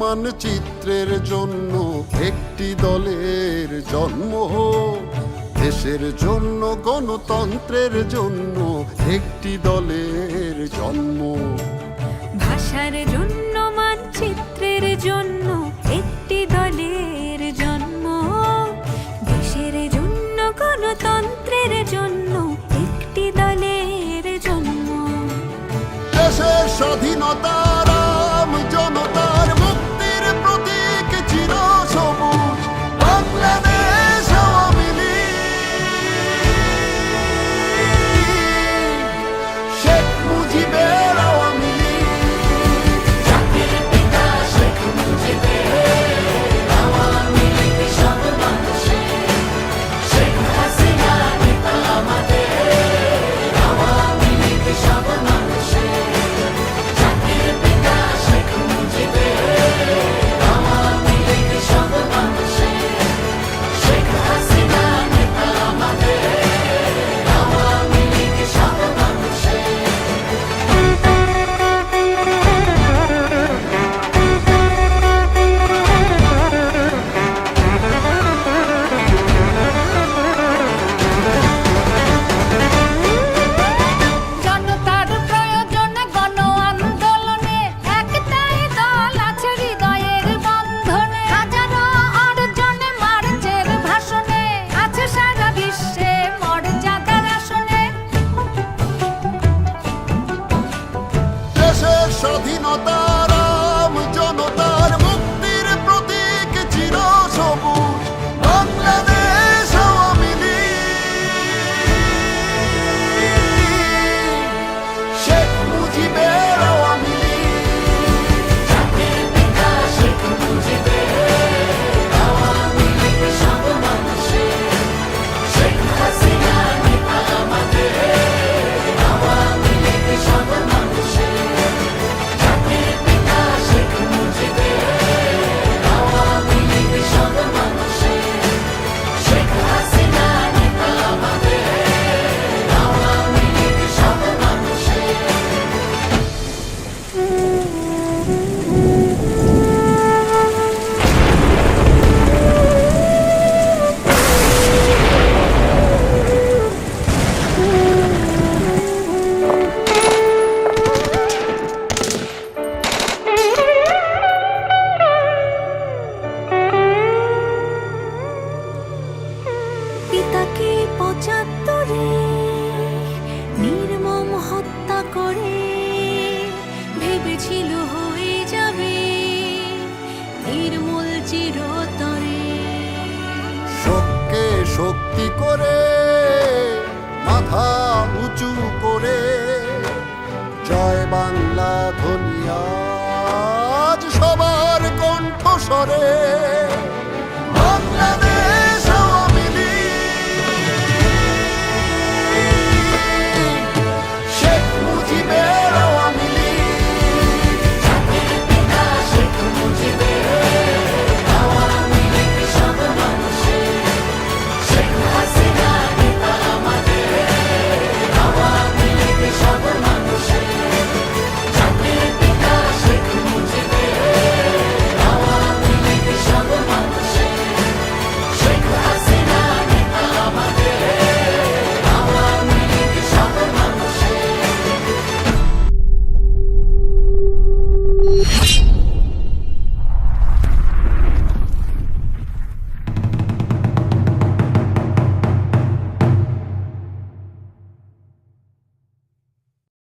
মানচিত্রের জন্য একটি দলের জন্ম হোক। দেশের জন্য গণতন্ত্রের জন্য একটি দলের জন্ম। ভাষার জন্য মানচিত্রের জন্য একটি দলের জন্ম। দেশের জন্য গণতন্ত্রের জন্য একটি দলের জন্ম। দেশের স্বাধীনতার দেশের পঁচাত্তরে নির্মম হত্যা করে। ভেবেছিল হয়ে যাবে নির্মূল চিরতরে। শোককে শক্তি করে, মাথা উঁচু করে। জয় বাংলা ধনিয়া সবার কণ্ঠস্বরে।